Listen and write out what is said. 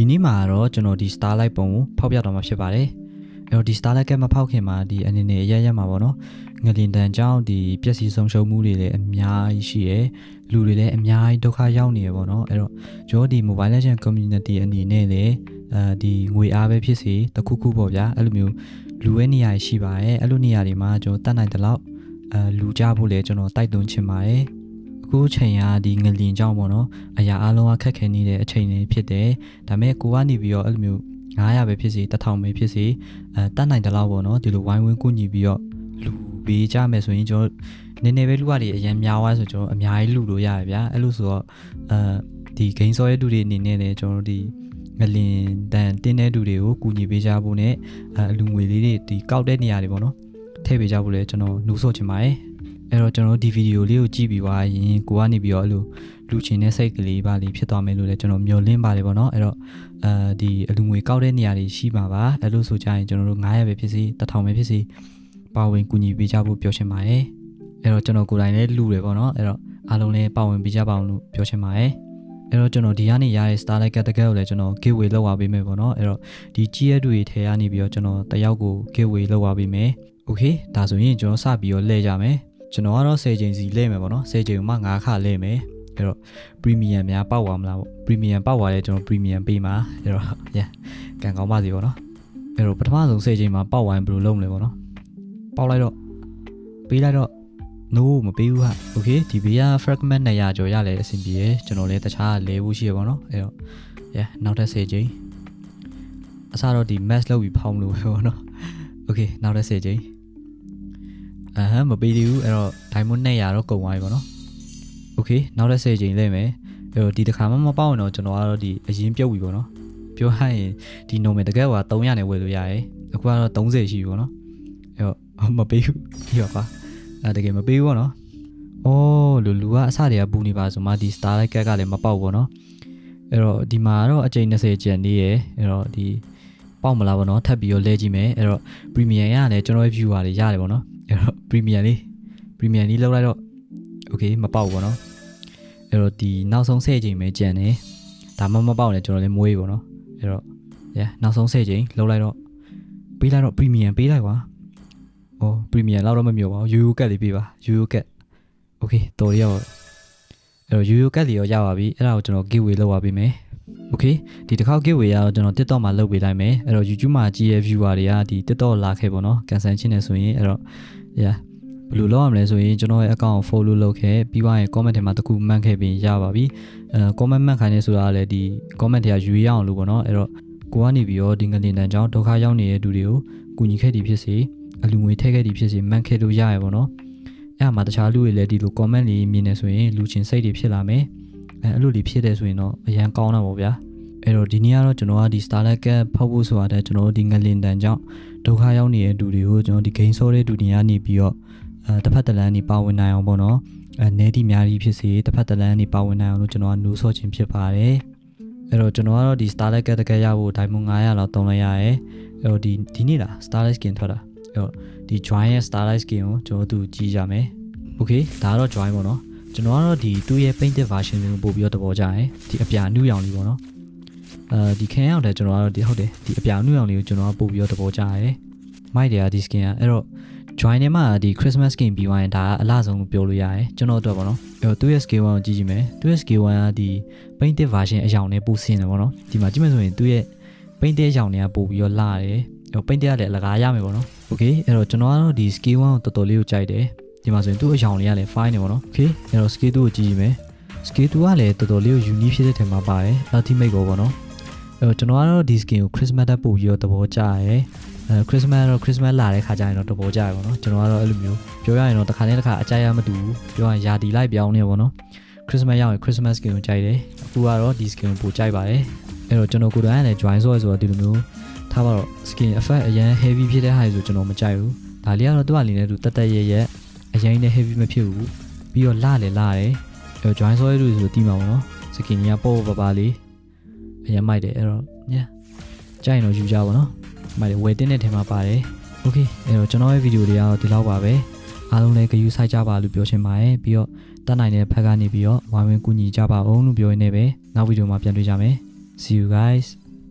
ဒီနေ့မှာတော့ကျွန်တော်ဒီ Starlight ပုံကိုဖောက်ပြတော့မှာဖြစ်ပါတယ်အဲ့တော့ဒီ Starlight ကမဖောက်ခင်မှာဒီအနေနဲ့အရရမှာပေါ့နော်ငလင်တန်ကြောင့်ဒီပျက်စီးဆုံးရှုံးမှုတွေလည်းအများကြီးရှိရယ်လူတွေလည်းအများကြီးဒုက္ခရောက်နေရပေါ့နော်အဲ့တော့ကျွန်တော်ဒီ Mobile Legend Community အနေနဲ့လည်းအဲဒီငွေအားပဲဖြစ်စေတခုခုပေါ့ဗျာအဲ့လိုမျိုးလူရဲ့နေရာရှိပါတယ်အဲ့လိုနေရာတွေမှာကျွန်တော်တတ်နိုင်တဲ့လောက်အဲလူကြဖို့လည်းကျွန်တော်တိုက်တွန်းချင်ပါတယ် အခုချိန်ကဒီငလင်ကြောင့်ပေါ့နော်အရာအလုံးကခက်ခဲနေတဲ့အချိန်တွေဖြစ်တယ်ဒါပေမဲ့ကိုကနေပြီးတော့အဲ့လိုမျိုး900ပဲဖြစ်စေ1000ပဲဖြစ်စေအဲတတ်နိုင်တဲ့လောက်ပေါ့နော်ဒီလိုဝိုင်းဝန်းကူညီပြီးတော့လူပေးကြမယ်ဆိုရင်ကျွန်တော်နည်းနည်းပဲလူကတွေအရင်များသွားဆိုကျွန်တော်အများကြီးလူလို့ရတယ်ဗျာအဲ့လိုဆိုတော့အဲဒီဂိမ်းစောရဲ့လူတွေအနေနဲ့လည်းကျွန်တော်တို့ဒီငလင်တန်တင်းတဲ့လူတွေကိုကူညီပေးကြဖို့နဲ့အဲအလူငွေလေးတွေဒီကောက်တဲ့နေရာတွေပေါ့နော်ထည့်ပေးကြဖို့လည်းကျွန်တော်နှိုးဆော်ချင်ပါတယ် အဲ့တော့ကျွန်တော်ဒီဗီဒီယိုလေးကိုကြည့်ပြီးသွားရင်ကိုကနေပြီးတော့အဲ့လိုလူချင်းတဲ့စိတ်ကလေးပါလေးဖြစ်သွားမယ်လို့လည်းကျွန်တော်မျှော်လင့်ပါတယ်ပေါ့နော်အဲ့တော့အဲဒီအလူငွေကောက်တဲ့နေရာတွေရှိပါပါအဲ့လိုဆိုကြရင်ကျွန်တော်တို့900ပဲဖြစ်စီ1000ပဲဖြစ်စီပါဝင်ကူညီပေးကြဖို့ပြောချင်ပါတယ်အဲ့တော့ကျွန်တော်ကိုယ်တိုင်လည်းလူတယ်ပေါ့နော်အဲ့တော့အားလုံးလည်းပါဝင်ပေးကြပါအောင်လို့ပြောချင်ပါတယ်အဲ့တော့ကျွန်တော်ဒီကနေရတဲ့ Starlight Category ကိုလည်းကျွန်တော် giveaway လုပ်ပါပေးမယ်ပေါ့နော်အဲ့တော့ဒီကြီးရဲတွေထဲကနေပြီးတော့ကျွန်တော်တယောက်ကို giveaway လုပ်ပါပေးမယ် Okay ဒါဆိုရင်ကျွန်တော်စပြီးတော့လဲကြမယ် ကျွန်တော်ကတော့10ချိန်စီလဲမယ်ပေါ့နော်10ချိန်မှ9ခလဲမယ်အဲ့တော့ premium များပေါက်သွားမလားပေါ့ premium ပေါက်သွားတယ်ကျွန်တော် premium ပေးမှာအဲ့တော့ yeah ကန်ကောင်းပါစီပေါ့နော်အဲ့တော့ပထမဆုံး10ချိန်မှာပေါက်ဝိုင်းဘယ်လိုလုပ်မလဲပေါ့နော်ပေါက်လိုက်တော့ပေးလိုက်တော့ no မပေးဘူးဟာ okay ဒီဘေးက fragment 200ကျော်ရလဲအဆင်ပြေရယ်ကျွန်တော်လည်းတခြားလဲဖို့ရှိရပေါ့နော်အဲ့တော့ yeah နောက်ထပ်10ချိန်အစားတော့ဒီ max လောက်ပြီးဖောင်းလို့ပဲပေါ့နော် okay နောက်ထပ်10ချိန် အဟမ်းမပေးသေးဘူးအဲ့တော့ diamond 200တော့ကုန်သွားပြီပေါ့နော် okay နောက်ထပ်10ချိန်လဲမယ်အဲ့တော့ဒီတစ်ခါမှမပေါက်ရင်တော့ကျွန်တော်ကတော့ဒီအရင်ပြုတ်ပြီပေါ့နော်ပြောရရင်ဒီ normal တကယ်က300နဲ့ဝယ်လို့ရတယ်အခုကတော့30ရှိပြီပေါ့နော်အဲ့တော့မပေးဘူးပြီးတော့ကွာအဲ့တကယ်မပေးဘူးပေါ့နော်အော်လူလူကအစတည်းကပူနေပါဆိုမှဒီ starlight cat ကလည်းမပေါက်ပေါ့နော်အဲ့တော့ဒီမှာတော့အချိန်20ကျန်နေရယ်အဲ့တော့ဒီပေါက်မလားပေါ့နော်ထပ်ပြီးတော့လဲကြည့်မယ်အဲ့တော့ premium ရလည်းကျွန်တော်ရဲ့ viewer တွေရတယ်ပေါ့နော်အဲ့တော့ premium လေး premium လေးလောက်လိုက်တော့ okay မပေါက်ဘူးပေါ့နော်အဲ့တော့ဒီနောက်ဆုံး10ချိန်ပဲကြံတယ်ဒါမှမပေါက်လည်းကျွန်တော်လည်းမွေးပေါ့နော်အဲ့တော့ yeah နောက်ဆုံး10ချိန်လောက်လိုက်တော့ပေးလိုက်တော့ premium ပေးလိုက်ကွာဩ premium လောက်တော့မမျိုးပါဘူး UU ကတ်လေးပေးပါ UU ကတ် okay တော်ရရောအဲ့တော့ UU ကတ်လေးရောရပါပြီအဲ့ဒါကိုကျွန်တော် giveaway လုပ်ပါပေးမယ် okay ဒီတစ်ခေါက် giveaway ကတော့ကျွန်တော် TikTok မှာလုပ်ပေးလိုက်မယ်အဲ့တော့ YouTube မှာကြည့်ရ viewer တွေကဒီ TikTok လာခဲ့ပေါ့နော်ကန်ဆယ်ချင်းနေဆိုရင်အဲ့တော့ yeah ဘယ်လိုလုပ်ရမလဲဆိုရင်ကျွန်တော်ရဲ့ account ကို follow လုပ်ခဲ့ပြီးသွားရင် comment ထဲမှာတခုမှတ်ခဲ့ပြီးရပါပြီအဲ comment မှတ်ခိုင်းနေဆိုတာကလည်းဒီ comment တွေကရွေးရအောင်လို့ပေါ့နော်အဲ့တော့ကိုကနေပြီးတော့ဒီငလင်တန်ကြောင့်ဒုက္ခရောက်နေတဲ့သူတွေကိုကူညီခဲ့သည်ဖြစ်စေအလူငွေထည့်ခဲ့သည်ဖြစ်စေမှတ်ခဲ့လို့ရရပေါ့နော်အဲ့အမှာတခြားလူတွေလည်းဒီလို comment လေးမြင်နေဆိုရင်လူချင်းစိတ်တွေဖြစ်လာမယ်အဲအဲ့လိုလေးဖြစ်တယ်ဆိုရင်တော့အရန်ကောင်းတာပေါ့ဗျာအဲ့တော့ဒီနေ့ကတော့ကျွန်တော်ကဒီ Starlight Cat ဖောက်ဖို့ဆိုတာတဲ့ကျွန်တော်တို့ဒီငလင်တန်ကြောင့်ဒုက္ခရောက်နေတဲ့သူတွေကိုကျွန်တော်ဒီ game ဆောတဲ့သူတွေကနေပြီးတော့အဲတစ်ဖက်တစ်လမ်းနေပါဝင်နိုင်အောင်ပေါ့နော်အဲနေတိများကြီးဖြစ်စေတစ်ဖက်တစ်လမ်းနေပါဝင်နိုင်အောင်လို့ကျွန်တော်ကနိုးဆော့ခြင်းဖြစ်ပါတယ်အဲ့တော့ကျွန်တော်ကတော့ဒီ Starlight ကတကယ်ရဖို့ Diamond 900လောက်တုံးလိုက်ရတယ်အဲ့တော့ဒီဒီနေ့လား Starlight skin ထွက်တာအဲ့တော့ဒီ join ရဲ့ Starlight skin ကိုကျွန်တော်တို့ကြည့်ကြမယ် Okay ဒါကတော့ join ပေါ့နော်ကျွန်တော်ကတော့ဒီသူ့ရဲ့ painted version ကိုပို့ပြီးတော့တဘောကြတယ်ဒီအပြာနုရောင်လေးပေါ့နော် အဲဒီခင်ရောက်တယ်ကျွန်တော်ကတော့ဒီဟုတ်တယ်ဒီအပြာနုရောင်လေးကိုကျွန်တော်ကပို့ပြီးတော့တဘောကြရတယ်မိုက်တယ်ဒီ skin ကအဲ့တော့ join ထဲမှာဒီ Christmas game ပြီးသွားရင်ဒါအလားဆုံးပြောလို့ရတယ်ကျွန်တော်တို့ပေါ့နော်အဲ့တော့သူ့ရဲ့ scale 1ကိုကြည့်ကြည့်မယ်သူ့ရဲ့ scale 1ကဒီ painted version အယောင်နဲ့ပိုဆင်းတယ်ပေါ့နော်ဒီမှာကြည့်မယ်ဆိုရင်သူ့ရဲ့ painted အယောင်တွေကပို့ပြီးတော့လာတယ်ဟို painted ကလည်းအလကားရမယ်ပေါ့နော် okay အဲ့တော့ကျွန်တော်ကတော့ဒီ scale 1ကိုတော်တော်လေးကိုကြိုက်တယ်ဒီမှာဆိုရင်သူ့အယောင်တွေကလည်း fine နေပေါ့နော် okay အဲ့တော့ scale 2ကိုကြည့်ကြည့်မယ် scale 2ကလည်းတော်တော်လေးကို unique ဖြစ်တဲ့ထဲမှာပါတယ် ultimate ကိုပေါ့နော်အဲ့ တော့ကျွန်တော်ကတော့ဒီ skin ကို Christmas တက်ပို့ပြီးတော့သဘောကျရတယ်အဲခရစ်စမတ်တော့ခရစ်စမတ်လာတဲ့ခါကျရင်တော့တဘောကြရပါတော့ကျွန်တော်ကတော့အဲ့လိုမျိုးပြောရရင်တော့တစ်ခါနဲ့တစ်ခါအကြိုက်ရမတူဘူးပြောရရင်ယာတီလိုက်ပြောင်းနေပါတော့ခရစ်စမတ်ရောက်ရင်ခရစ်စမတ်စကင်ကိုကြိုက်တယ်အခုကတော့ဒီစကင်ကိုပိုကြိုက်ပါတယ်အဲ့တော့ကျွန်တော်ကိုယ်တိုင်ကလည်း join ဆိုရဆိုတော့ဒီလိုမျိုးထားပါတော့ skin effect အရင် heavy ဖြစ်တဲ့ဟာဆိုကျွန်တော်မကြိုက်ဘူးဒါလေးကတော့သူ့အနေနဲ့သူတက်တက်ရဲရဲအရင်နဲ့ heavy မဖြစ်ဘူးပြီးတော့လာလေလာတယ်အဲ့တော့ join ဆိုရလို့ဆိုတီးမှာပေါ့နော် skin ကြီးကပေါ့ပေါ့ပါပါလေး အရင်မိုက်တယ်အဲ့တော့ညကြိုက်ရင်တော့ယူကြပါတော့မိုက်တယ်ဝယ်တင်းတဲ့ထဲမှာပါတယ်โอเคအဲ့တော့ကျွန်တော်ရဲ့ဗီဒီယိုလေးကတော့ဒီလောက်ပါပဲအားလုံးလည်းဂရုစိုက်ကြပါလို့ပြောချင်ပါတယ်ပြီးတော့တတ်နိုင်တဲ့ဖက်ကနေပြီးတော့ဝိုင်းဝန်းကူညီကြပါအောင်လို့ပြောရင်းနဲ့ပဲနောက်ဗီဒီယိုမှာပြန်တွေ့ကြမယ် see you guys